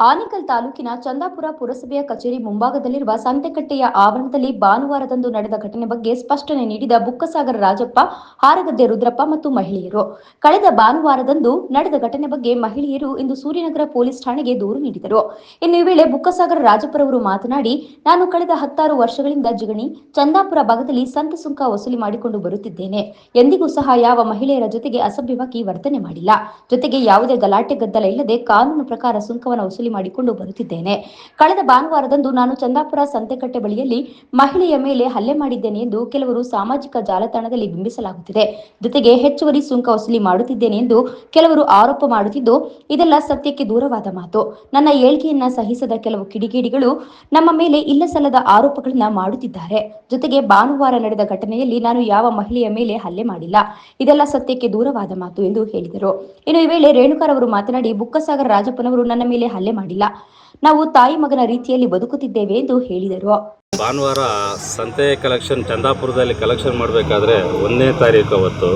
ಆನೇಕಲ್ ತಾಲೂಕಿನ ಚಂದಾಪುರ ಪುರಸಭೆಯ ಕಚೇರಿ ಮುಂಭಾಗದಲ್ಲಿರುವ ಸಂತೆಕಟ್ಟೆಯ ಆವರಣದಲ್ಲಿ ಭಾನುವಾರದಂದು ನಡೆದ ಘಟನೆ ಬಗ್ಗೆ ಸ್ಪಷ್ಟನೆ ನೀಡಿದ ಬುಕ್ಕಸಾಗರ ರಾಜಪ್ಪ, ಹಾರಗದ್ದೆ ರುದ್ರಪ್ಪ ಮತ್ತು ಮಹಿಳೆಯರು. ಕಳೆದ ಭಾನುವಾರದಂದು ನಡೆದ ಘಟನೆ ಬಗ್ಗೆ ಮಹಿಳೆಯರು ಇಂದು ಸೂರ್ಯನಗರ ಪೊಲೀಸ್ ಠಾಣೆಗೆ ದೂರು ನೀಡಿದರು. ಇನ್ನು ಈ ವೇಳೆ ಬುಕ್ಕಸಾಗರ ರಾಜಪ್ಪರವರು ಮಾತನಾಡಿ, ನಾನು ಕಳೆದ ಹತ್ತಾರು ವರ್ಷಗಳಿಂದ ಜಿಗಣಿ, ಚಂದಾಪುರ ಭಾಗದಲ್ಲಿ ಸಂತೆ ಸುಂಕ ವಸೂಲಿ ಮಾಡಿಕೊಂಡು ಬರುತ್ತಿದ್ದೇನೆ. ಎಂದಿಗೂ ಸಹ ಯಾವ ಮಹಿಳೆಯರ ಜೊತೆಗೆ ಅಸಭ್ಯವಾಗಿ ವರ್ತನೆ ಮಾಡಿಲ್ಲ. ಜೊತೆಗೆ ಯಾವುದೇ ಗಲಾಟೆ ಗದ್ದಲ ಇಲ್ಲದೆ ಕಾನೂನು ಪ್ರಕಾರ ಸುಂಕವನ್ನು ವಸೂಲಿ ಮಾಡಿಕೊಂಡು ಬರುತ್ತಿದ್ದೇನೆ. ಕಳೆದ ಭಾನುವಾರದಂದು ನಾನು ಚಂದಾಪುರ ಸಂತೆಕಟ್ಟೆ ಬಳಿಯಲ್ಲಿ ಮಹಿಳೆಯ ಮೇಲೆ ಹಲ್ಲೆ ಮಾಡಿದ್ದೇನೆ ಎಂದು ಕೆಲವರು ಸಾಮಾಜಿಕ ಜಾಲತಾಣದಲ್ಲಿ ಬಿಂಬಿಸಲಾಗುತ್ತಿದೆ. ಜೊತೆಗೆ ಹೆಚ್ಚುವರಿ ಸುಂಕ ವಸೂಲಿ ಮಾಡುತ್ತಿದ್ದೇನೆ ಎಂದು ಕೆಲವರು ಆರೋಪ ಮಾಡುತ್ತಿದ್ದು, ಇದೆಲ್ಲ ಸತ್ಯಕ್ಕೆ ದೂರವಾದ ಮಾತು. ನನ್ನ ಏಳ್ಗೆಯನ್ನ ಸಹಿಸದ ಕೆಲವು ಕಿಡಿಗೇಡಿಗಳು ನಮ್ಮ ಮೇಲೆ ಇಲ್ಲ ಸಲ್ಲದ ಆರೋಪಗಳನ್ನ ಮಾಡುತ್ತಿದ್ದಾರೆ. ಜೊತೆಗೆ ಭಾನುವಾರ ನಡೆದ ಘಟನೆಯಲ್ಲಿ ನಾನು ಯಾವ ಮಹಿಳೆಯ ಮೇಲೆ ಹಲ್ಲೆ ಮಾಡಿಲ್ಲ. ಇದೆಲ್ಲ ಸತ್ಯಕ್ಕೆ ದೂರವಾದ ಮಾತು ಎಂದು ಹೇಳಿದರು. ಇನ್ನು ಈ ವೇಳೆ ರೇಣುಕಾರವರು ಮಾತನಾಡಿ, ಬುಕ್ಕಸಾಗರ ರಾಜಪ್ಪನವರು ನನ್ನ ಮೇಲೆ ಹಲ್ಲೆ ಮಾಡಿಲ್ಲ. ನಾವು ತಾಯಿ ಮಗನ ರೀತಿಯಲ್ಲಿ ಬದುಕುತ್ತಿದ್ದೇವೆ ಎಂದು ಹೇಳಿದರು. ಭಾನುವಾರ ಸಂತೆ ಕಲೆಕ್ಷನ್ ಚಂದಾಪುರದಲ್ಲಿ ಕಲೆಕ್ಷನ್ ಮಾಡಬೇಕಾದ್ರೆ ಒಂದನೇ ತಾರೀಕು ಅವತ್ತು.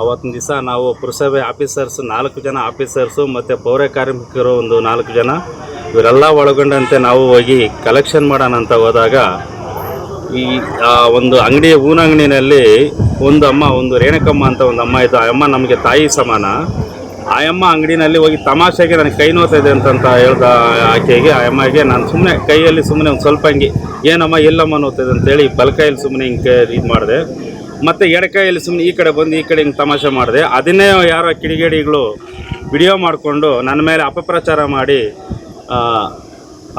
ಅವತ್ತಿನ ದಿವಸ ನಾವು ಪುರಸಭೆ ಆಫೀಸರ್ಸ್ ನಾಲ್ಕು ಜನ ಆಫೀಸರ್ಸು ಮತ್ತು ಪೌರ ಕಾರ್ಮಿಕರು ಒಂದು ನಾಲ್ಕು ಜನ. ಇವರೆಲ್ಲ ಒಳಗೊಂಡಂತೆ ನಾವು ಹೋಗಿ ಕಲೆಕ್ಷನ್ ಮಾಡೋಣ ಅಂತ ಹೋದಾಗ ಈ, ಆ, ಒಂದು ಅಂಗಡಿ, ಹೂವಿನ ಅಂಗಡಿನಲ್ಲಿ ಒಂದು ಅಮ್ಮ, ಒಂದು ರೇಣುಕಮ್ಮ ಅಂತ ಒಂದು ಅಮ್ಮ ಇದ್ದ. ಆ ಅಮ್ಮ ನಮಗೆ ತಾಯಿ ಸಮಾನ. ಆ ಅಮ್ಮ ಅಂಗಡಿನಲ್ಲಿ ಹೋಗಿ ತಮಾಷೆಗೆ ನನಗೆ ಕೈ ನೋತಾ ಇದೆ ಅಂತಂತ ಹೇಳ್ದ ಆಕೆಗೆ ಆಯಮ್ಮಗೆ ನಾನು ಸುಮ್ಮನೆ ಕೈಯಲ್ಲಿ ಸುಮ್ಮನೆ ಒಂದು ಸ್ವಲ್ಪ ಹಂಗೆ, ಏನಮ್ಮ ಎಲ್ಲಮ್ಮ ನೋಗ್ತದೆ ಅಂತೇಳಿ ಬಲಕೈಯಲ್ಲಿ ಸುಮ್ಮನೆ ಹಿಂಗೆ ಇದು ಮಾಡಿದೆ. ಮತ್ತು ಎಡಕೈಯಲ್ಲಿ ಸುಮ್ಮನೆ ಈ ಕಡೆ ಬಂದು ಈ ಕಡೆ ಹಿಂಗೆ ತಮಾಷೆ ಮಾಡಿದೆ. ಅದನ್ನೇ ಯಾರೋ ಕಿಡಿಗೇಡಿಗಳು ವಿಡಿಯೋ ಮಾಡಿಕೊಂಡು ನನ್ನ ಮೇಲೆ ಅಪಪ್ರಚಾರ ಮಾಡಿ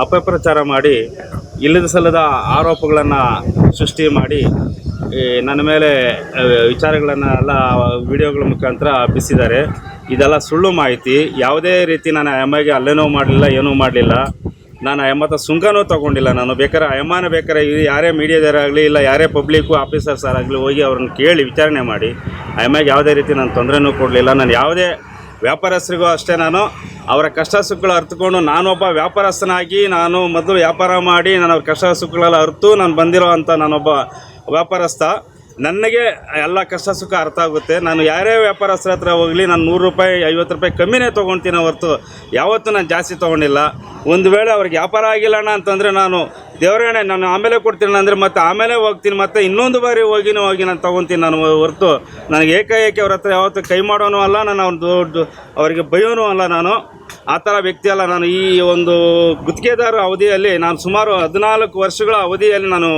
ಅಪಪ್ರಚಾರ ಮಾಡಿ ಇಲ್ಲದ ಸಲ್ಲದ ಆರೋಪಗಳನ್ನು ಸೃಷ್ಟಿ ಮಾಡಿ ನನ್ನ ಮೇಲೆ ವಿಚಾರಗಳನ್ನು ಎಲ್ಲ ವಿಡಿಯೋಗಳ ಮುಖಾಂತರ ಬಿಸಿದ್ದಾರೆ. ಇದೆಲ್ಲ ಸುಳ್ಳು ಮಾಹಿತಿ. ಯಾವುದೇ ರೀತಿ ನಾನು ಆ ಎಮ್ಮಗೆ ಅಲ್ಲೇನೂ ಮಾಡಲಿಲ್ಲ, ಏನೂ ಮಾಡಲಿಲ್ಲ. ನಾನು ಎಮ್ಮತ್ತ ಸುಂಕನೂ ತೊಗೊಂಡಿಲ್ಲ ನಾನು. ಬೇಕಾದ್ರೆ ಆ ಎಮ್ಮನ ಬೇಕಾದ್ರೆ ಯಾರೇ ಮೀಡಿಯಾದವರಾಗಲಿ ಇಲ್ಲ ಯಾರೇ ಪಬ್ಲಿಕ್ಕು ಆಫೀಸರ್ಸ್ ಆಗಲಿ ಹೋಗಿ ಅವ್ರನ್ನ ಕೇಳಿ ವಿಚಾರಣೆ ಮಾಡಿ. ಆ ಎಮ್ಮಗೆ ಯಾವುದೇ ರೀತಿ ನಾನು ತೊಂದರೆನೂ ಕೊಡಲಿಲ್ಲ. ನಾನು ಯಾವುದೇ ವ್ಯಾಪಾರಸ್ಥರಿಗೂ ಅಷ್ಟೇ ನಾನು ಅವರ ಕಷ್ಟ ಸುಖಗಳು ಅರ್ತುಕೊಂಡು ನಾನೊಬ್ಬ ವ್ಯಾಪಾರಸ್ಥನಾಗಿ ನಾನು ಮೊದಲು ವ್ಯಾಪಾರ ಮಾಡಿ ನಾನು ಅವ್ರ ಕಷ್ಟ ಸುಖಗಳೆಲ್ಲ ಅರ್ತು ನಾನು ಬಂದಿರೋ ಅಂಥ ನಾನೊಬ್ಬ ವ್ಯಾಪಾರಸ್ಥ. ನನಗೆ ಎಲ್ಲ ಕಷ್ಟ ಸುಖ ಅರ್ಥ ಆಗುತ್ತೆ. ನಾನು ಯಾರೇ ವ್ಯಾಪಾರಸ್ಥರ ಹತ್ರ ಹೋಗಲಿ, ನಾನು ನೂರು ರೂಪಾಯಿ, ಐವತ್ತು ರೂಪಾಯಿ ಕಮ್ಮಿನೇ ತೊಗೊಳ್ತೀನಿ ಹೊರತು, ಯಾವತ್ತೂ ನಾನು ಜಾಸ್ತಿ ತೊಗೊಂಡಿಲ್ಲ. ಒಂದು ವೇಳೆ ಅವ್ರಿಗೆ ವ್ಯಾಪಾರ ಆಗಿಲ್ಲ ಅಣ್ಣ ಅಂತಂದರೆ ನಾನು ದೇವರಣೆ ನಾನು ಆಮೇಲೆ ಕೊಡ್ತೀನಿ ಅಂದರೆ ಮತ್ತೆ ಆಮೇಲೆ ಹೋಗ್ತೀನಿ, ಮತ್ತೆ ಇನ್ನೊಂದು ಬಾರಿ ಹೋಗಿನೂ ಹೋಗಿ ನಾನು ತೊಗೊತೀನಿ ನಾನು ಹೊರತು. ನನಗೆ ಏಕಾಏಕಿ ಅವ್ರ ಹತ್ರ ಯಾವತ್ತೂ ಕೈ ಮಾಡೋನು ಅಲ್ಲ, ನಾನು ಅವ್ನು ದೊಡ್ಡ ಅವರಿಗೆ ಬೈಯೋನು ಅಲ್ಲ ನಾನು. ಆ ಥರ ವ್ಯಕ್ತಿ ಅಲ್ಲ ನಾನು. ಈ ಒಂದು ಗುತ್ತಿಗೆದಾರ ಅವಧಿಯಲ್ಲಿ ನಾನು ಸುಮಾರು ಹದಿನಾಲ್ಕು ವರ್ಷಗಳ ಅವಧಿಯಲ್ಲಿ ನಾನು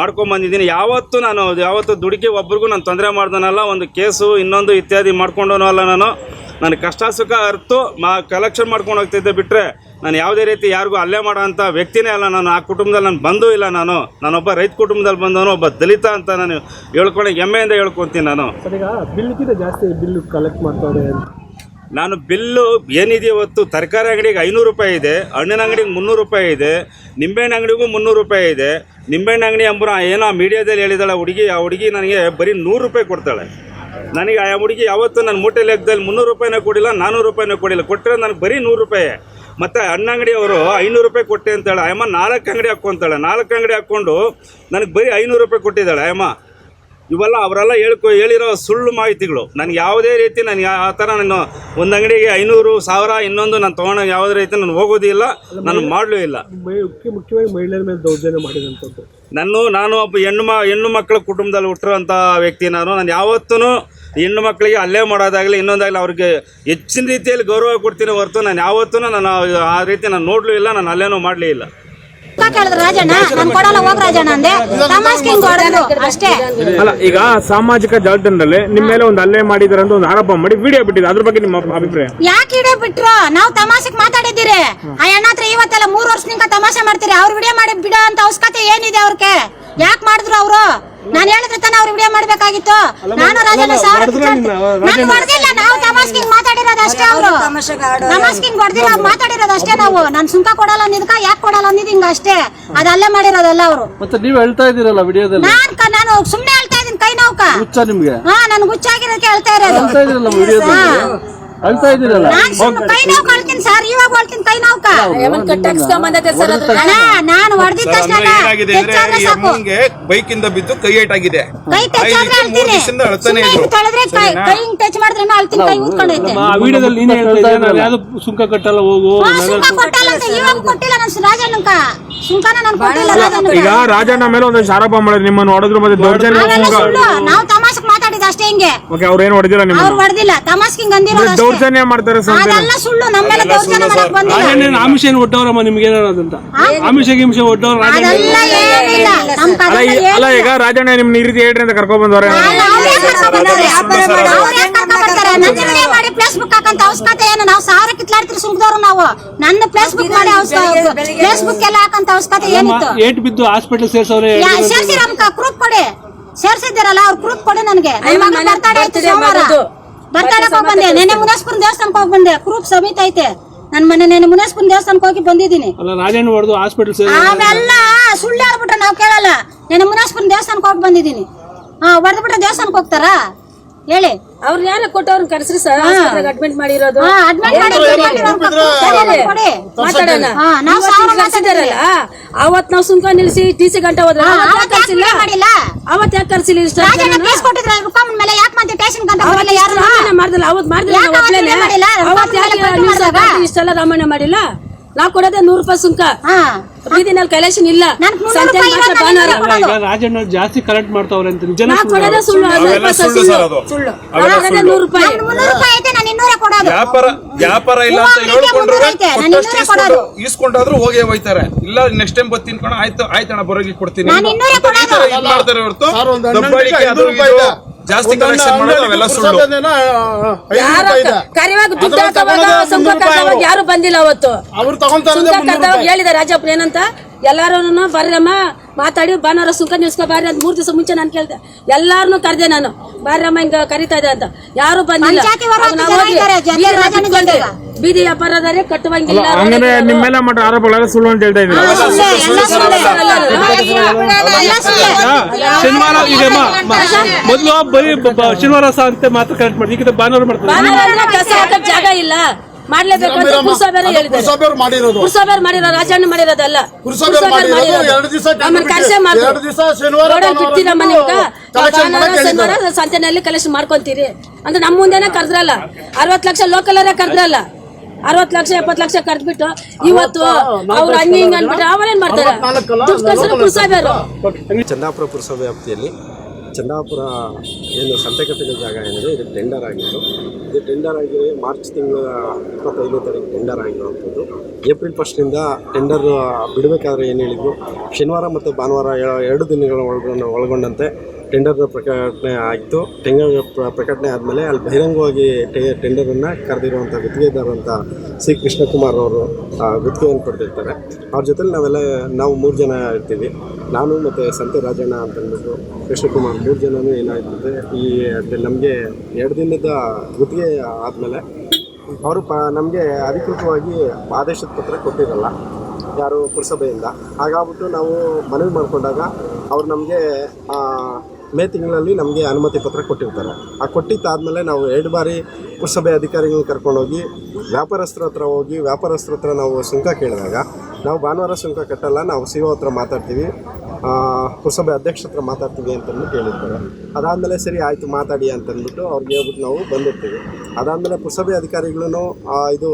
ಮಾಡ್ಕೊಂಬಂದಿದ್ದೀನಿ ಯಾವತ್ತೂ ನಾನು, ಯಾವತ್ತೂ ದುಡುಕಿ ಒಬ್ರಿಗೂ ನಾನು ತೊಂದರೆ ಮಾಡ್ದನಲ್ಲ, ಒಂದು ಕೇಸು, ಇನ್ನೊಂದು ಇತ್ಯಾದಿ ಮಾಡ್ಕೊಂಡೋನು ಅಲ್ಲ ನಾನು. ನನಗೆ ಕಷ್ಟ ಸುಖ ಅರ್ತು, ಮಾ ಕಲೆಕ್ಷನ್ ಮಾಡ್ಕೊಂಡು ಹೋಗ್ತಿದ್ದೆ ಬಿಟ್ಟರೆ ನಾನು ಯಾವುದೇ ರೀತಿ ಯಾರಿಗೂ ಹಲ್ಲೆ ಮಾಡೋ ಅಂಥ ವ್ಯಕ್ತಿನೇ ಅಲ್ಲ ನಾನು. ಆ ಕುಟುಂಬದಲ್ಲಿ ನಾನು ಬಂದೂ ಇಲ್ಲ ನಾನು. ನಾನೊಬ್ಬ ರೈತ ಕುಟುಂಬದಲ್ಲಿ ಬಂದವನು ಒಬ್ಬ ದಲಿತ ಅಂತ ನಾನು ಹೇಳ್ಕೊಂಡು ಹೆಮ್ಮೆಯಿಂದ ಹೇಳ್ಕೊತೀನಿ ನಾನು. ಬಿಲ್ಗಿಂತ ಜಾಸ್ತಿ ಬಿಲ್ ಕಲೆಕ್ಟ್ ಮಾಡ್ತಾರೆ ನಾನು ಬಿಲ್ಲು ಏನಿದೆ ಇವತ್ತು? ತರಕಾರಿ ಅಂಗಡಿಗೆ ಐನೂರು ರೂಪಾಯಿ ಇದೆ ಹಣ್ಣಿನ ಅಂಗಡಿಗೆ ಮುನ್ನೂರು ರೂಪಾಯಿ ಇದೆ ನಿಂಬೆಹಣ್ಣು ಅಂಗಡಿಗೂ ಮುನ್ನೂರು ರೂಪಾಯಿ ಇದೆ. ನಿಂಬೆಹಣ್ಣು ಅಂಗಡಿ ಅಂಬರ ಏನೋ ಮೀಡಿಯಾದಲ್ಲಿ ಹೇಳಿದಾಳೆ ಹುಡುಗಿ ಆ ಹುಡುಗಿ ನನಗೆ ಬರೀ ನೂರು ರೂಪಾಯಿ ಕೊಡ್ತಾಳೆ. ನನಗೆ ಆ ಹುಡುಗಿ ಯಾವತ್ತೂ ನನ್ನ ಮೂಟೆ ಲೆಕ್ಕದಲ್ಲಿ ಮುನ್ನೂರು ರೂಪಾಯಿನೇ ಕೊಡಿಲ್ಲ ನಾನ್ನೂರು ರೂಪಾಯಿನೇ ಕೊಡಿಲ್ಲ. ಕೊಟ್ಟರೆ ನನಗೆ ಬರೀ ನೂರು ರೂಪಾಯಿ. ಮತ್ತು ಹಣ್ಣಂಗಡಿಯವರು ಐನೂರು ರೂಪಾಯಿ ಕೊಟ್ಟೆ ಅಂತೇಳಿ ಅಯ್ಯಮ್ಮ ನಾಲ್ಕು ಅಂಗಡಿ ಹಾಕ್ಕೊಂತಾಳೆ ನಾಲ್ಕು ಅಂಗಡಿ ಹಾಕ್ಕೊಂಡು ನನಗೆ ಬರೀ ಐನೂರು ರೂಪಾಯಿ ಕೊಟ್ಟಿದ್ದಾಳೆ ಅಯ್ಯಮ್ಮ. ಇವೆಲ್ಲ ಅವರೆಲ್ಲ ಹೇಳ್ಕೊ ಹೇಳಿರೋ ಸುಳ್ಳು ಮಾಹಿತಿಗಳು. ನನಗೆ ಯಾವುದೇ ರೀತಿ ನನಗೆ ಆ ಥರ ನಾನು ಒಂದು ಅಂಗಡಿಗೆ ಐನೂರು ಸಾವಿರ ಇನ್ನೊಂದು ನಾನು ತೊಗೊಂಡು ಯಾವುದೇ ರೀತಿ ನಾನು ಹೋಗೋದಿಲ್ಲ ನಾನು ಮಾಡಲೂ ಇಲ್ಲ. ಮುಖ್ಯವಾಗಿ ಮಹಿಳೆಯರ ಮೇಲೆ ದೌರ್ಜನ್ಯ ಮಾಡಿದಂಥದ್ದು. ನಾನು ನಾನು ಒಬ್ಬ ಹೆಣ್ಣು ಮ ಹೆಣ್ಣು ಮಕ್ಕಳ ಕುಟುಂಬದಲ್ಲಿ ಹುಟ್ಟಿರೋಂಥ ವ್ಯಕ್ತಿ ನಾನು. ನಾನು ಯಾವತ್ತೂ ಹೆಣ್ಣು ಮಕ್ಕಳಿಗೆ ಅಲ್ಲೇ ಮಾಡೋದಾಗಲಿ ಇನ್ನೊಂದಾಗಲಿ ಅವ್ರಿಗೆ ಹೆಚ್ಚಿನ ರೀತಿಯಲ್ಲಿ ಗೌರವ ಕೊಡ್ತೀನಿ ಹೊರತು ನಾನು ಯಾವತ್ತೂ ನಾನು ಆ ರೀತಿ ನಾನು ನೋಡಲೂ ಇಲ್ಲ ನಾನು ಅಲ್ಲೇನೂ ಮಾಡಲೇ ಇಲ್ಲ. ರಾಜಣ್ಣ? ನಾನು ಕೊಡಲ್ಲ ಹೋಗ್ ರಾಜಣ್ಣ ಅಂದೆ. ತಮಾಸ್ಗೆ ಹಿಂಗ್ ಅಷ್ಟೇ. ಅಲ್ಲ ಈಗ ಸಾಮಾಜಿಕ ಜಾಲತಾಣದಲ್ಲಿ ನಿಮ್ಮ ಮೇಲೆ ಒಂದು ಅಲ್ಲೇ ಮಾಡಿದಾರೆ ಅಂತ ಒಂದು ಆರೋಪ ಮಾಡಿ ವಿಡಿಯೋ ಬಿಟ್ಟಿದೆ ಅದ್ರ ಬಗ್ಗೆ ನಿಮ್ಮ ಅಭಿಪ್ರಾಯ? ಯಾಕೆ ಇಡೇ ಬಿಟ್ರು? ನಾವು ತಮಾಷೆ ಮಾತಾಡಿದ್ದೀರಿ. ಆ ಅಣ್ಣ ಹತ್ರ ಇವತ್ತೆಲ್ಲ ಮೂರ್ ವರ್ಷದಿಂದ ತಮಾಷೆ ಮಾಡ್ತೀರಿ. ಅವ್ರು ವಿಡಿಯೋ ಮಾಡಿ ಬಿಡ ಅಂತ ಅವಶ್ಯಕತೆ ಏನಿದೆ ಅವ್ರಿಗೆ? ಯಾಕೆ ಮಾಡಿದ್ರು ಅವರು? ನಾನು ಹೇಳಿದ್ರೆ ತಾನೇ ಅವ್ರು ವಿಡಿಯೋ ಮಾಡ್ಬೇಕಾಗಿತ್ತು. ನಾನು ರಾಜಣ್ಣ ಸಾವಿರ ನಾನು ಹೊಡೆದಿಲ್ಲ ನಾವು ತಮಾಷೆಗೆ ಮಾತಾಡಿರೋದು ಅಷ್ಟೇ ಅವರು. ತಮಾಷೆಗೆ ಹೊಡೆದಿಲ್ಲ ಮಾತಾಡಿರೋದು ಅಷ್ಟೇ ನಾವು. ನಾನು ಸುಂಕ ಕೊಡಲ್ಲ ಅಂದಿದ್ಕ ಯಾಕೆ ಕೊಡಲ್ಲ ಅಂದಿದ್ ಹಿಂಗ ಅಷ್ಟೇ. ಅದಲ್ಲೇ ಮಾಡಿರೋದಲ್ಲ ಅವರು. ಮತ್ತೆ ನೀವು ಹೇಳ್ತಾ ಇದ್ದೀರಲ್ಲ ವಿಡಿಯೋದಲ್ಲಿ? ನಾನು ನಾನು ಸುಮ್ನೆ ಹೇಳ್ತಾ ಇದೀನಿ ಕೈ ನೌಕ ಹುಚ್ಚ ನಿಮ್ಗೆ? ಹಾ ನನ್ ಹುಚ್ಚಾಗಿರೋದಕ್ಕೆ ಹೇಳ್ತಾ ಇರೋದು. ಇದ್ದೀರಲ್ಲ? ನಾನ್ ಸುಮ್ನೆ ಕೈ ನೋವು ಕಳ್ತೀನಿ ಸರ್ ಇವಾಗ ಹೇಳ್ತೀನಿ ಕೈ ನೋವ್ಕ ಅಣ್ಣ ನಾನು ಹೊಡೆದಿದ್ದ ಸರ್, ಅಂದ್ರೆ ಏನಾಗಿದೆ ಅಂದ್ರೆ ಹೆಚ್ಚಾದ್ರೆ ಈ ಸಾಕು. ಅಮ್ಮಂಗೆ ಬೈಕಿಂದ ಬಿದ್ದು ಕೈ ಏಟಾಗಿದೆ. ಕೈ ಟಚ್ ಆದ್ರೆ ಅಳ್ತೀನಿ. ದಿವಸದಿಂದ ಅಳ್ತಾನೆ ಇದ್ರು. ಹಿಂಗ್ ತೊಳೆದ್ರೆ ಕೈ ಕೈ ಹಿಂಗ್ ಟಚ್ ಮಾಡಿದ್ರೆ ಅಳ್ತೀನಿ ಕೈ ಊದ್ಕೊಂಡೈತೆ ಆ ವಿಡಿಯೋದಲ್ಲಿ ನೀನೇ ಹೇಳ್ತಾ ಇದ್ದೆ ನಾನು ಯಾವ್ದು ಸುಂಕ ಕಟ್ಟಲ್ಲ ಹೋಗು ಹಾ, ಸುಂಕ ಕೊಟ್ಟಲ್ಲ ಅಂತ ಇವಾಗ ಕೊಟ್ಟಿಲ್ಲ ನಾನು ರಾಜಣ್ಣಂಕ. ಸುಂಕನ ನಾನು ಕೊಟ್ಟಿಲ್ಲ ರಾಜಣ್ಣಂಕ. ಈಗ ರಾಜಣ್ಣ ಮೇಲೆ ಒಂದಷ್ಟು ಆರೋಪ ಮಾಡಿದ್ರು ನಿಮ್ಮನ್ನು ಹೊಡೆದ್ರು ಮತ್ತೆ ದೊಡ್ಡ ಜನ ಸುಳ್ಳು ನಾವು ತಮಾಷೆಗೆ ಮಾತಾಡಿದ ಅಷ್ಟೇ ಹಿಂಗೆ. ಓಕೆ ಅವ್ರು ಏನು ಹೊಡೆದಿಲ್ಲ ಅವ್ರು ಹೊಡೆದಿಲ್ಲ. ತಮಾಷೆ ಹಿಂಗ್ ಅಂದಿರೋದು ಅಷ್ಟೇ. ದೌರ್ಜನ್ಯ ಮಾಡ್ತಾರೆ ಅದೆಲ್ಲ ಸುಳ್ಳು ನಮ್ಮೆಲ್ಲ ಮೇಲೆ ದೌರ್ಜನ್ಯ ಮಾಡಕ್ ಬಂದಿಲ್ಲ. ರಾಜಣ್ಣ ಆಮಿಷ ಏನು ಒಟ್ಟವ್ರಮ್ಮ ನಿಮ್ಗೆ ಏನಾದಂತ ಆಮಿಷ ಗಿಮಿಷ ಒಟ್ಟವ್ರು ಅದೆಲ್ಲ ಏನಿಲ್ಲ. ನಮ್ ಅಲ್ಲ ಕಡೆ ಈ- ಅಲ್ಲ ಈಗ ರಾಜಣ್ಣ ನಿಮ್ನ ಈ ರೀತಿ ಹೇಳ್ರಿ ಅಂತ ಕರ್ಕೊಂಡ್ ಬಂದವ್ರೆ ಮಾಡಿ ಫೇಸ್ಬುಕ್ ಹಾಕಂತ ಅವಶ್ಯಕತೆ ಏನು? ನಾವು ಸಾವಿರ ಕಿತ್ಲಾಡ್ತಿರಿ ಸುಮ್ದವ್ರು ನಾವು. ನನ್ನ ಬುಕ್ ಮಾಡಿ ಫೇಸ್ಬುಕ್ ಎಲ್ಲ ಹಾಕಂತ ಅವಶ್ಯಕತೆ ಏನಿತ್ತು? ಏಟ್ ಬಿದ್ದು ಹಾಸ್ಪಿಟಲ್ ಸೇರ್ಸವ್ರೆ ಯಾ- ಸೇರ್ಸಿ ನಮ್ ಪ್ರೂಫ್ ಕೊಡಿ. ಸೇರ್ಸಿದ್ದೀರಲ್ಲ ಅವ್ರ ಪ್ರೂಫ್ ಕೊಡಿ ನನಗೆ. ಬರ್ತಡೇ ಆಯ್ತು ಸೋಮವಾರ. ಬರ್ತಡೇ ಹೋಗಿ ಬಂದೆ. ನೆನ್ನೆ ಮುನೇಶ್ವರನ್ ದೇವಸ್ಥಾನಕ್ಕೆ ಹೋಗಿ ಬಂದೆ. ಪ್ರೂಫ್ ಸಮೇತ ಐತೆ. ನನ್ ಮನೆ ನೆನೆ ಮುನೇಶ್ಪುರ ದೇವಸ್ಥಾನಕ್ಕೆ ಹೋಗಿ ಬಂದಿದ್ದೀನಿ. ರಾಜಣ್ಣ ಹೊಡೆದು ಹಾಸ್ಪಿಟಲ್ ಸೇರ್ ಅವೆಲ್ಲ ಸುಳ್ಳು ಹೇಳ್ಬಿಟ್ರೆ ನಾವು ಕೇಳಲ್ಲ. ನೆನೆ ಮುನೇಶ್ಪುರ ದೇವಸ್ಥಾನಕ್ಕೆ ಹೋಗಿ ಬಂದಿದ್ದೀನಿ. ಹಾ ಹೊಡೆದ್ಬಿಟ್ರೆ ದೇವಸ್ಥಾನಕ್ಕೆ ಹೋಗ್ತಾರಾ? ಹೇಳಿ. ಅವ್ರ ಯಾರ ಕೊಟ್ಟವ್ರನ್ನ ಕರೆಸ್ರಿ ಸರ್? ಅಡ್ಮಿಟ್ ಮಾಡಿರೋದು. ಮಾತಾಡೋಣ. ಹಾ, ನಾವು ಸಾವಿರ ಕರ್ಸಿದಾರಲ್ಲ ಅವತ್ ನಾವ್ ಸುಂಕ ನಿಲ್ಸಿ ಟಿ ಸಿ ಗಂಟೆ ಹೋದ್ರೆ ಅವತ್ ಅವತ್ತು ಯಾಕೆ ಕರ್ಸಿಲ್ಲ? ಇಷ್ಟ ಅವತ್ ಮಾಡ್ದಲ್ಲ ಅವತ್? ಹಾಕಿ ಇಷ್ಟೆಲ್ಲ ರಾಮಾಯಣ ಮಾಡಿಲ್ಲ? ನಾವ್ ಕೊಡೋದೇ ನೂರು ರೂಪಾಯಿ ಸುಂಕ. ಹಾ. ಬೀದಿನಲ್ಲಿ ಕಲೆಕ್ಷನ್ ಇಲ್ಲ. ಸಂತೆ ಮಾತ್ರ ಭಾನುವಾರ ರಾಜಣ್ಣ ಜಾಸ್ತಿ ಕಲೆಕ್ಟ್ ಮಾಡ್ತಾವ್ರೆ ಅಂತ ಜನ ನಾವ್ ಕೊಡೋದೇ ಸುಳ್ಳು ಹದಿನೈದು ಅವೆಲ್ಲ ಸುಳ್ಳು ಸರ್ ಅದು. ಸುಳ್ಳು. ಅವೆಲ್ಲ ನಾವ್ ಕೊಡೋದೇ ನೂರು ರೂಪಾಯಿ. ವ್ಯಾಪಾರ ವ್ಯಾಪಾರ ಇಲ್ಲ ಅಂತ ಹೇಳ್ಕೊಂಡ್ರು ಕೊಟ್ಟಷ್ಟು ಹೋಗಿ ಹೋಯ್ತಾರೆ. ಇಲ್ಲ ನೆಕ್ಸ್ಟ್ ಟೈಮ್ ಬತ್ತೀನಿ ಕಣ ಆಯ್ತು ಆಯ್ತಣ್ಣ ಬರೋಗಿ ಕೊಡ್ತೀನಿ. ಈ ತರ. ಇದ್ ಮಾಡ್ತಾರೆ ಹೊರತು. ದಬ್ಬಾಳಿಕೆ ಅದು ಇದೆ. ಜಾಸ್ತಿ ಕಲೆಕ್ಷನ್ ಮಾಡೋದು ಅವೆಲ್ಲ ಸುಳ್ಳು. ಯಾರು ಇದೆ. ದುಡ್ಡು ಹಾಕೋವಾಗ ರೂಪಾಯಿ ಕಟ್ಟೋವಾಗ ಯಾರು ಬಂದಿಲ್ಲ ಅವತ್ತು? ಅವ್ರು ತಗೊಂತಾರೆ ಸುಂಕ ಕಟ್ಟೋವಾಗ ಹೇಳಿದ ರಾಜಪ್ಪ ಏನಂತ? ಎಲ್ಲಾರು ಬರ್ರಮ್ಮ ಮಾತಾಡಿ ಬಾನಾರ ಸುಂಕ ನಿಲ್ಸ್ಕೋ ಬಾರಿ ಅಂತ ಮೂರು ದಿವಸ ಮುಂಚೆ ನಾನು ಕೇಳ್ದೆ. ಎಲ್ಲಾರನು ಕರ್ದೆ ನಾನು. ಬಾರಮ್ಮ ಹಿಂಗ ಕರಿತಾ ಇದೆ ಅಂತ. ಯಾರು ಬಂದಿಲ್ಲ. ಬೀದಿ. ವ್ಯಾಪಾರದಾರೆ ಕಟ್ಟುವಂಗಿಲ್ಲ ಹಂಗಂದ್ರೆ ಆರೋಪಗಳೆಲ್ಲ ಸುಳ್ಳು ಅಂತ ಹೇಳ್ತಾ ಇದ್ದೀರಾ. ಎಲ್ಲ ಶನಿವಾರ ಮೊದಲು ಬರೀ ಶನಿವಾರ ಸಹ ಅಂತ ಮಾತ್ರ ಕರೆಕ್ಟ್ ಮಾಡಿ ಈಗ ಭಾನುವಾರ ಮಾಡ್ತಾರೆ. ಭಾನುವಾರ ಕಸ ಹಾಕಕ್ ಜಾಗ ಇಲ್ಲ. ಮಾಡ್ಲೇಬೇಕು ಅಂತ ಪುರಸಭೆಯವರು ಹೇಳಿದ್ದಾರೆ. ಪುರಸಭೆಯವ್ರು ಮಾಡಿರೋದು. ಪುರಸಭೆಯವ್ರು ಮಾಡಿರೋ ರಾಜಣ್ಣ ಮಾಡಿರೋದಲ್ಲ. ಪುರಸಭೆಯವ್ರು ಮಾಡಿರೋದು ಎರಡು ದಿವಸ ಆಮೇಲೆ ಕರ್ಸೆ ಮಾಡ್ರು. ಎರಡು ದಿವಸ ಶನಿವಾರ ರೋಡಲ್ಲಿ ಭಾನುವಾರ ಬಿಡ್ತೀರಮ್ಮ ನೀವು ನೀವು collection ಭಾನುವಾರ ಮಾಡಕ್ ಹೇಳಿದ್ದಾರೆ. ಶನಿವಾರ ಸಂತೆನಲ್ಲಿ ಕಲೆಕ್ಷನ್ ಮಾಡ್ಕೊಂತೀರಿ. ಅಂದ್ರೆ ನಮ್ಮ ಮುಂದೆನೆ ಕರ್ದ್ರಲ್ಲ. ಅರವತ್ ಲಕ್ಷ ಲೋಕಲ್ ಕರ್ದ್ರಲ್ಲ. ಅರವತ್ ಲಕ್ಷ ಎಪ್ಪತ್ ಲಕ್ಷ ಕರ್ದ್ಬಿಟ್ಟು ಇವತ್ತು ಅವ್ರು ಹಂಗ ಹಿಂಗ ಅನ್ಬಿಟ್ರೆ ಅವರೇನ್ ಮಾಡ್ತಾರೆ? ಚಂದಾಪುರ ಪುರಸಭೆ ವ್ಯಾಪ್ತಿಯಲ್ಲಿ ಚಂದಾಪುರ ಏನು ಸಂತೆಕಟ್ಟೆಯ ಜಾಗ ಏನಿದೆ ಇದು ಟೆಂಡರ್ ಆಗಿತ್ತು ಇದು ಟೆಂಡರ್ ಆಗಿ ಮಾರ್ಚ್ ತಿಂಗಳ ಇಪ್ಪತ್ತೈದನೇ ತಾರೀಕು ಟೆಂಡರ್ ಆಗಿರುವಂಥದ್ದು. ಏಪ್ರಿಲ್ ಫಸ್ಟ್ನಿಂದ ಟೆಂಡರ್ ಬಿಡಬೇಕಾದ್ರೆ ಏನು ಹೇಳಿದ್ರು? ಶನಿವಾರ ಮತ್ತು ಭಾನುವಾರ ಎರಡು ದಿನಗಳ ಒಳಗೊಂಡ ಒಳಗೊಂಡಂತೆ. ಟೆಂಡರ್ ಪ್ರಕಟಣೆ ಆಯಿತು. ಟೆಂಡರ್ ಪ್ರ- ಪ್ರಕಟಣೆ ಆದಮೇಲೆ ಅಲ್ಲಿ ಬಹಿರಂಗವಾಗಿ ಟೆ, ಟೆಂಡರನ್ನು ಕರೆದಿರುವಂಥ ಗುತ್ತಿಗೆದಾರಂಥ ಅಂತ ಸಿ. ಕೃಷ್ಣಕುಮಾರ್ ಅವರು ಗುತ್ತಿಗೆಯನ್ನು ಪಡೆದಿರ್ತಾರೆ. ಅವ್ರ ಜೊತೆಲಿ ನಾವೆಲ್ಲ, ನಾವು ಮೂರು ಜನ ಇರ್ತೀವಿ. ನಾನು ಮತ್ತು ಸಂತೆ ರಾಜಣ್ಣ ಅಂತ ಅಂದ್ಬಿಟ್ಟು ಕೃಷ್ಣಕುಮಾರ್ ಮೂರು ಜನನೂ ಏನಾಯ್ತದೆ ಈ ನಮಗೆ ಎರಡು ದಿನದ ಗುತ್ತಿಗೆ ಆದಮೇಲೆ ಅವರು ಪ, ನಮಗೆ ಅಧಿಕೃತವಾಗಿ ಆದೇಶದ ಪತ್ರ ಕೊಟ್ಟಿರಲ್ಲ, ಯಾರು ಪುರಸಭೆಯಿಂದ. ಹಾಗಾಗ್ಬಿಟ್ಟು ನಾವು ಮನವಿ ಮಾಡಿಕೊಂಡಾಗ ಅವ್ರು ನಮಗೆ ಮೇ ತಿಂಗಳಲ್ಲಿ ನಮಗೆ ಅನುಮತಿ ಪತ್ರ ಕೊಟ್ಟಿರ್ತಾರೆ. ಆ ಕೊಟ್ಟಿದ್ದಾದಮೇಲೆ ನಾವು ಎರಡು ಬಾರಿ ಪುರಸಭೆ ಅಧಿಕಾರಿಗಳನ್ನ ಕರ್ಕೊಂಡೋಗಿ ವ್ಯಾಪಾರಸ್ಥರ ಹತ್ರ ಹೋಗಿ ವ್ಯಾಪಾರಸ್ಥರ ಹತ್ರ ನಾವು ಸುಂಕ ಕೇಳಿದಾಗ, ನಾವು ಭಾನುವಾರ ಸುಂಕ ಕಟ್ಟಲ್ಲ, ನಾವು ಸಿ ಒ ಹತ್ರ ಮಾತಾಡ್ತೀವಿ ಪುರಸಭೆ ಅಧ್ಯಕ್ಷ ಹತ್ರ ಮಾತಾಡ್ತೀವಿ ಅಂತಂದು ಕೇಳಿರ್ತಾರೆ. ಅದಾದಮೇಲೆ ಸರಿ ಆಯಿತು ಮಾತಾಡಿ ಅಂತಂದ್ಬಿಟ್ಟು ಅವ್ರಿಗೆ ಹೇಳ್ಬಿಟ್ಟು ನಾವು ಬಂದಿರ್ತೀವಿ. ಅದಾದಮೇಲೆ ಪುರಸಭೆ ಅಧಿಕಾರಿಗಳು ಇದು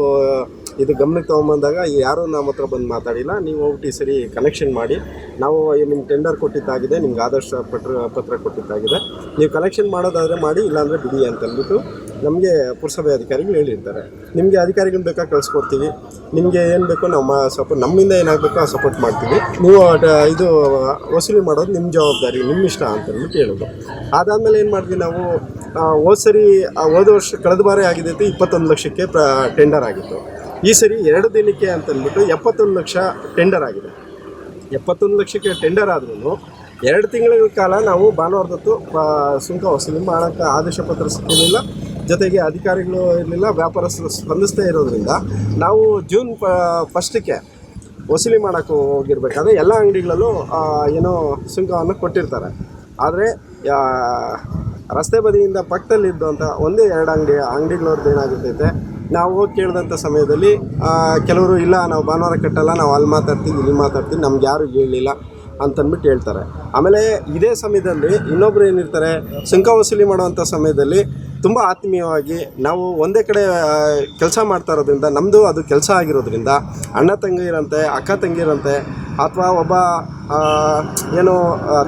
ಇದು ಗಮನಕ್ಕೆ ತೊಗೊಂಬಂದಾಗ ಯಾರೂ ನಮ್ಮ ಹತ್ರ ಬಂದು ಮಾತಾಡಿಲ್ಲ. ನೀವು ಹೋಗ್ಬಿಟ್ಟು ಈ ಸರಿ ಕನೆಕ್ಷನ್ ಮಾಡಿ. ನಾವು ನಿಮ್ಗೆ ಟೆಂಡರ್ ಕೊಟ್ಟಿದ್ದಾಗಿದೆ, ನಿಮ್ಗೆ ಆದರ್ಶ ಪತ್ರ ಪತ್ರ ಕೊಟ್ಟಿದ್ದಾಗಿದೆ. ನೀವು ಕಲೆಕ್ಷನ್ ಮಾಡೋದಾದರೆ ಮಾಡಿ, ಇಲ್ಲಾಂದರೆ ಬಿಡಿ ಅಂತಂದ್ಬಿಟ್ಟು ನಮಗೆ ಪುರಸಭೆ ಅಧಿಕಾರಿಗಳು ಹೇಳಿರ್ತಾರೆ. ನಿಮಗೆ ಅಧಿಕಾರಿಗಳು ಬೇಕಾ ಕಳಿಸ್ಕೊಡ್ತೀವಿ. ನಿಮಗೆ ಏನು ಬೇಕೋ ನಮ್ಮ ಸಪೋರ್ಟ್ ನಮ್ಮಿಂದ ಏನಾಗಬೇಕೋ ಆ ಸಪೋರ್ಟ್ ಮಾಡ್ತೀವಿ. ನೀವು ಇದು ವಸೂಲಿ ಮಾಡೋದು ನಿಮ್ಮ ಜವಾಬ್ದಾರಿ ನಿಮ್ಮ ಇಷ್ಟ ಅಂತಂದ್ಬಿಟ್ಟು ಹೇಳೋದು. ಅದಾದಮೇಲೆ ಏನು ಮಾಡಿದ್ವಿ ನಾವು ಹೋದ ಸರಿ ಹೋದ ವರ್ಷ, ಕಳೆದ ಬಾರಿ ಆಗಿದ್ದೈತಿ ಇಪ್ಪತ್ತೊಂದು ಲಕ್ಷಕ್ಕೆ ಪ್ರ ಟೆಂಡರ್ ಆಗಿತ್ತು. ಈ ಸರಿ ಎರಡು ದಿನಕ್ಕೆ ಅಂತಂದ್ಬಿಟ್ಟು ಎಪ್ಪತ್ತೊಂದು ಲಕ್ಷ ಟೆಂಡರ್ ಆಗಿದೆ. ಎಪ್ಪತ್ತೊಂದು ಲಕ್ಷಕ್ಕೆ ಟೆಂಡರ್ ಆದ್ರೂ ಎರಡು ತಿಂಗಳ ಕಾಲ ನಾವು ಭಾನುವಾರದತ್ತು ಸುಂಕ ವಸೂಲಿ ಮಾಡೋಕ್ಕೆ ಆದೇಶ ಪತ್ರ ಸಿಕ್ಕಿರಲಿಲ್ಲ. ಜೊತೆಗೆ ಅಧಿಕಾರಿಗಳು ಇರಲಿಲ್ಲ, ವ್ಯಾಪಾರಸ್ಥರು ಸ್ಪಂದಿಸ್ತಾ ಇರೋದ್ರಿಂದ ನಾವು ಜೂನ್ ಪ ಫಸ್ಟಿಗೆ ವಸೂಲಿ ಮಾಡೋಕ್ಕೆ ಹೋಗಿರ್ಬೇಕಾದ್ರೆ ಎಲ್ಲ ಅಂಗಡಿಗಳಲ್ಲೂ ಏನೋ ಸುಂಕವನ್ನು ಕೊಟ್ಟಿರ್ತಾರೆ. ಆದರೆ ರಸ್ತೆ ಬದಿಯಿಂದ ಪಕ್ಕದಲ್ಲಿದ್ದಂಥ ಒಂದೇ ಎರಡು ಅಂಗಡಿ, ಅಂಗಡಿಗಳವ್ರದ್ದು ಏನಾಗಿರ್ತೈತೆ ನಾವು ಕೇಳಿದಂಥ ಸಮಯದಲ್ಲಿ ಕೆಲವರು ಇಲ್ಲ, ನಾವು ಭಾನುವಾರ ಕಟ್ಟಲ್ಲ, ನಾವು ಅಲ್ಲಿ ಮಾತಾಡ್ತೀವಿ ಇಲ್ಲಿ ಮಾತಾಡ್ತೀವಿ ನಮ್ಗೆ ಯಾರು ಹೇಳಿಲ್ಲ ಅಂತಂದ್ಬಿಟ್ಟು ಹೇಳ್ತಾರೆ. ಆಮೇಲೆ ಇದೇ ಸಮಯದಲ್ಲಿ ಇನ್ನೊಬ್ರು ಏನಿರ್ತಾರೆ ಸುಂಕ ವಸೂಲಿ ಮಾಡುವಂಥ ಸಮಯದಲ್ಲಿ ತುಂಬ ಆತ್ಮೀಯವಾಗಿ ನಾವು ಒಂದೇ ಕಡೆ ಕೆಲಸ ಮಾಡ್ತಾ ಇರೋದ್ರಿಂದ ನಮ್ಮದು ಅದು ಕೆಲಸ ಆಗಿರೋದ್ರಿಂದ, ಅಣ್ಣ ತಂಗಿರಂತೆ ಅಕ್ಕ ತಂಗಿರಂತೆ ಅಥವಾ ಒಬ್ಬ ಏನು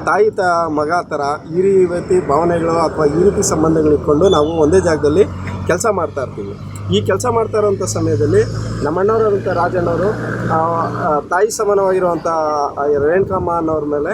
ತಾಯಿ ತ, ಮಗ ಥರ ಈ ರೀತಿ ಭಾವನೆಗಳು ಅಥವಾ ಈ ರೀತಿ ಸಂಬಂಧಗಳು ಇಟ್ಕೊಂಡು ನಾವು ಒಂದೇ ಜಾಗದಲ್ಲಿ ಕೆಲಸ ಮಾಡ್ತಾ ಇರ್ತೀವಿ. ಈ ಕೆಲಸ ಮಾಡ್ತಾ ಇರೋಂಥ ಸಮಯದಲ್ಲಿ ನಮ್ಮ ಅಣ್ಣವರಾದಂಥ ರಾಜಣ್ಣವರು ತಾಯಿ ಸಮಾನವಾಗಿರುವಂಥ ರೇಣುಕಮ್ಮ ಅನ್ನೋರ ಮೇಲೆ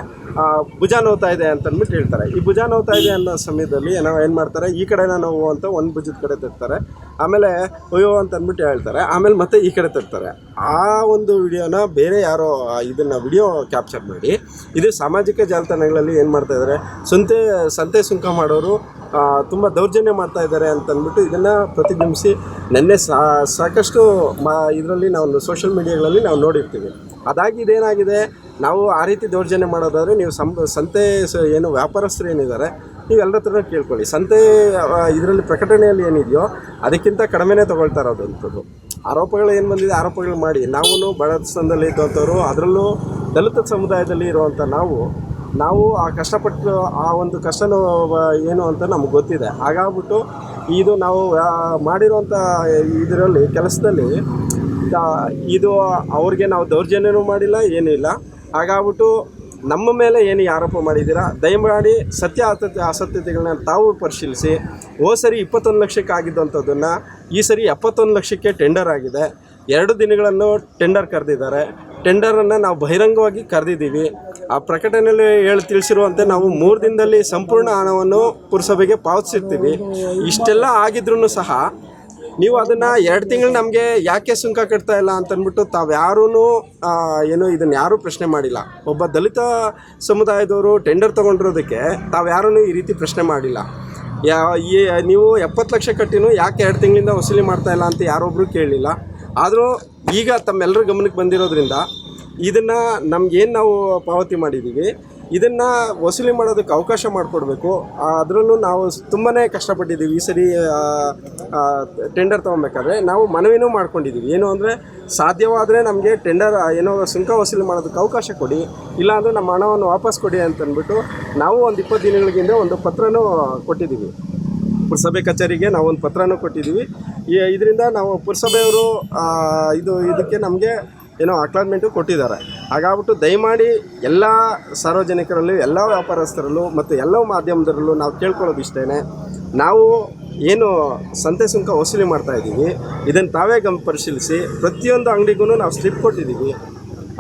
ಭುಜ ನೋವ್ತಾ ಇದೆ ಅಂತ ಅಂದ್ಬಿಟ್ಟು ಹೇಳ್ತಾರೆ. ಈ ಭುಜ ನೋವ್ತಾ ಇದೆ ಅನ್ನೋ ಸಮಯದಲ್ಲಿ ಏನೋ ಏನು ಮಾಡ್ತಾರೆ, ಈ ಕಡೆನ ನೋವು ಅಂತ ಒಂದು ಭುಜದ ಕಡೆ ತರ್ತಾರೆ ಆಮೇಲೆ ಅಯ್ಯೋ ಅಂತ ಅಂದ್ಬಿಟ್ಟು ಹೇಳ್ತಾರೆ. ಆಮೇಲೆ ಮತ್ತೆ ಈ ಕಡೆ ತರ್ತಾರೆ. ಆ ಒಂದು ವಿಡಿಯೋನ ಬೇರೆ ಯಾರೋ ಇದನ್ನು ವಿಡಿಯೋ ಕ್ಯಾಪ್ಚರ್ ಮಾಡಿ, ಇದು ಸಾಮಾಜಿಕ ಜಾಲತಾಣಗಳಲ್ಲಿ ಏನು ಮಾಡ್ತಾ ಇದ್ದಾರೆ ಸಂತೆ ಸಂತೆ ಸುಂಕ ಮಾಡೋರು ತುಂಬ ದೌರ್ಜನ್ಯ ಮಾಡ್ತಾ ಇದ್ದಾರೆ ಅಂತ ಅಂದ್ಬಿಟ್ಟು ಇದನ್ನು ಪ್ರತಿಬಿಂಬಿಸಿ ನೆನ್ನೆ ಸಾಕಷ್ಟು ಮಾ, ಇದರಲ್ಲಿ ನಾವು ಸೋಷಿಯಲ್ ಮೀಡಿಯಾಗಳಲ್ಲಿ ನಾವು ನೋಡಿರ್ತೀವಿ. ಅದಾಗಿ ಇದೇನಾಗಿದೆ, ನಾವು ಆ ರೀತಿ ದೌರ್ಜನ್ಯ ಮಾಡೋದಾದರೆ ನೀವು ಸಂ ಸಂತೆ ಏನು ವ್ಯಾಪಾರಸ್ಥರು ಏನಿದ್ದಾರೆ ನೀವು ಎಲ್ಲರ ಹತ್ರನೂ ಕೇಳ್ಕೊಳ್ಳಿ. ಸಂತೆ ಇದರಲ್ಲಿ ಪ್ರಕಟಣೆಯಲ್ಲಿ ಏನಿದೆಯೋ ಅದಕ್ಕಿಂತ ಕಡಿಮೆನೇ ತೊಗೊಳ್ತಾ ಇರೋದಂಥದ್ದು ಆರೋಪಗಳು ಏನು ಬಂದಿದೆ, ಆರೋಪಗಳು ಮಾಡಿ. ನಾವು ಬಡತನದಲ್ಲಿ ಇದ್ದಂಥವ್ರು, ಅದರಲ್ಲೂ ದಲಿತ ಸಮುದಾಯದಲ್ಲಿ ಇರುವಂಥ ನಾವು ನಾವು ಆ ಕಷ್ಟಪಟ್ಟು ಆ ಒಂದು ಕಷ್ಟನೂ ಏನು ಅಂತ ನಮ್ಗೆ ಗೊತ್ತಿದೆ. ಹಾಗಾಗ್ಬಿಟ್ಟು ಇದು ನಾವು ಮಾಡಿರುವಂಥ ಇದರಲ್ಲಿ, ಕೆಲಸದಲ್ಲಿ ಇದು ಅವ್ರಿಗೆ ನಾವು ದೌರ್ಜನ್ಯನೂ ಮಾಡಿಲ್ಲ, ಏನೂ ಇಲ್ಲ. ಹಾಗಾಗ್ಬಿಟ್ಟು ನಮ್ಮ ಮೇಲೆ ಏನು ಆರೋಪ ಮಾಡಿದ್ದೀರಾ? ದಯಮಾಡಿ ಸತ್ಯ ಅಸತ್ಯ ಅಸತ್ಯತೆಗಳನ್ನ ತಾವು ಪರಿಶೀಲಿಸಿ. ಹೋದ ಸರಿ ಇಪ್ಪತ್ತೊಂದು ಲಕ್ಷಕ್ಕೆ ಆಗಿದ್ದಂಥದ್ದನ್ನು ಈ ಸರಿ ಎಪ್ಪತ್ತೊಂದು ಲಕ್ಷಕ್ಕೆ ಟೆಂಡರ್ ಆಗಿದೆ. ಎರಡು ದಿನಗಳನ್ನು ಟೆಂಡರ್ ಕರೆದಿದ್ದಾರೆ. ಟೆಂಡರನ್ನು ನಾವು ಬಹಿರಂಗವಾಗಿ ಕರೆದಿದ್ದೀವಿ. ಆ ಪ್ರಕಟಣೆಯಲ್ಲಿ ಹೇಳಿ ತಿಳಿಸಿರುವಂತೆ ನಾವು ಮೂರು ದಿನದಲ್ಲಿ ಸಂಪೂರ್ಣ ಹಣವನ್ನು ಪುರಸಭೆಗೆ ಪಾವತಿಸಿರ್ತೀವಿ. ಇಷ್ಟೆಲ್ಲ ಆಗಿದ್ರೂ ಸಹ ನೀವು ಅದನ್ನು ಎರಡು ತಿಂಗಳು ನಮಗೆ ಯಾಕೆ ಸುಂಕ ಕಟ್ತಾ ಇಲ್ಲ ಅಂತಂದ್ಬಿಟ್ಟು ತಾವ್ಯಾರೂ ಏನು ಇದನ್ನು ಯಾರೂ ಪ್ರಶ್ನೆ ಮಾಡಿಲ್ಲ. ಒಬ್ಬ ದಲಿತ ಸಮುದಾಯದವರು ಟೆಂಡರ್ ತೊಗೊಂಡಿರೋದಕ್ಕೆ ತಾವ್ಯಾರೂ ಈ ರೀತಿ ಪ್ರಶ್ನೆ ಮಾಡಿಲ್ಲ. ಯಾ, ಈ, ನೀವು ಎಪ್ಪತ್ತು ಲಕ್ಷ ಕಟ್ಟಿನೂ ಯಾಕೆ ಎರಡು ತಿಂಗಳಿಂದ ವಸೂಲಿ ಮಾಡ್ತಾ ಇಲ್ಲ ಅಂತ ಯಾರೊಬ್ಬರು ಕೇಳಲಿಲ್ಲ ಆದರೂ ಈಗ ತಮ್ಮೆಲ್ಲರ ಗಮನಕ್ಕೆ ಬಂದಿರೋದ್ರಿಂದ ಇದನ್ನು ನಮ್ಗೇನು ನಾವು ಪಾವತಿ ಮಾಡಿದ್ದೀವಿ ಇದನ್ನು ವಸೂಲಿ ಮಾಡೋದಕ್ಕೆ ಅವಕಾಶ ಮಾಡಿಕೊಡ್ಬೇಕು. ಅದರಲ್ಲೂ ನಾವು ತುಂಬಾ ಕಷ್ಟಪಟ್ಟಿದ್ದೀವಿ. ಈ ಸರಿ ಟೆಂಡರ್ ತೊಗೊಬೇಕಾದ್ರೆ ನಾವು ಮನವಿನೂ ಮಾಡ್ಕೊಂಡಿದ್ದೀವಿ. ಏನು ಅಂದರೆ, ಸಾಧ್ಯವಾದರೆ ನಮಗೆ ಟೆಂಡರ್ ಏನೋ ಸುಂಕ ವಸೂಲಿ ಮಾಡೋದಕ್ಕೆ ಅವಕಾಶ ಕೊಡಿ. ಇಲ್ಲಾಂದರೆ ನಮ್ಮ ಹಣವನ್ನು ವಾಪಸ್ ಕೊಡಿ ಅಂತಂದ್ಬಿಟ್ಟು ನಾವು ಒಂದು ಇಪ್ಪತ್ತು ದಿನಗಳಿಗಿಂದ ಒಂದು ಪತ್ರನೂ ಕೊಟ್ಟಿದ್ದೀವಿ. ಪುರಸಭೆ ಕಚೇರಿಗೆ ನಾವು ಒಂದು ಪತ್ರನೂ ಕೊಟ್ಟಿದ್ದೀವಿ. ಇದರಿಂದ ನಾವು ಪುರಸಭೆಯವರು ಇದು, ಇದಕ್ಕೆ ನಮಗೆ ಏನೋ ಅಕ್ಲಾನ್ಮೆಂಟು ಕೊಟ್ಟಿದ್ದಾರೆ. ಹಾಗಾಗ್ಬಿಟ್ಟು ದಯಮಾಡಿ ಎಲ್ಲ ಸಾರ್ವಜನಿಕರಲ್ಲೂ, ಎಲ್ಲ ವ್ಯಾಪಾರಸ್ಥರಲ್ಲೂ ಮತ್ತು ಎಲ್ಲ ಮಾಧ್ಯಮದರಲ್ಲೂ ನಾವು ಕೇಳ್ಕೊಳ್ಳೋದು ಇಷ್ಟೇ ನಾವು ಏನು ಸಂತೆ ಸುಂಕ ವಸೂಲಿ ಮಾಡ್ತಾ ಇದ್ದೀವಿ. ಇದನ್ನು ತಾವೇ ಗಮ ಪರಿಶೀಲಿಸಿ ಪ್ರತಿಯೊಂದು ಅಂಗಡಿಗೂ ನಾವು ಸ್ಲಿಪ್ ಕೊಟ್ಟಿದ್ದೀವಿ.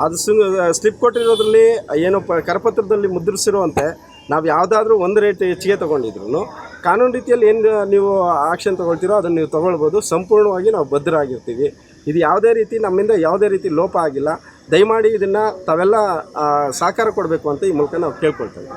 ಅದು ಸು ಸ್ಲಿಪ್ ಕೊಟ್ಟಿರೋದ್ರಲ್ಲಿ ಏನು ಪ, ಕರಪತ್ರದಲ್ಲಿ ಮುದ್ರಿಸಿರುವಂತೆ ನಾವು ಯಾವುದಾದ್ರೂ ಒಂದು ರೇಟ್ ಹೆಚ್ಚಿಗೆ ತೊಗೊಂಡಿದ್ರು ಕಾನೂನು ರೀತಿಯಲ್ಲಿ ಏನು ನೀವು ಆಕ್ಷನ್ ತೊಗೊಳ್ತೀರೋ ಅದನ್ನು ನೀವು ತೊಗೊಳ್ಬೋದು. ಸಂಪೂರ್ಣವಾಗಿ ನಾವು ಬದ್ಧರಾಗಿರ್ತೀವಿ ಇದು ಯಾವುದೇ ರೀತಿ ನಮ್ಮಿಂದ ಯಾವುದೇ ರೀತಿ ಲೋಪ ಆಗಿಲ್ಲ. ದಯಮಾಡಿ ಇದನ್ನು ತಾವೆಲ್ಲ ಸಹಕಾರ ಕೊಡಬೇಕು ಅಂತ ಈ ಮೂಲಕ ನಾವು ಕೇಳ್ಕೊಳ್ತೇವೆ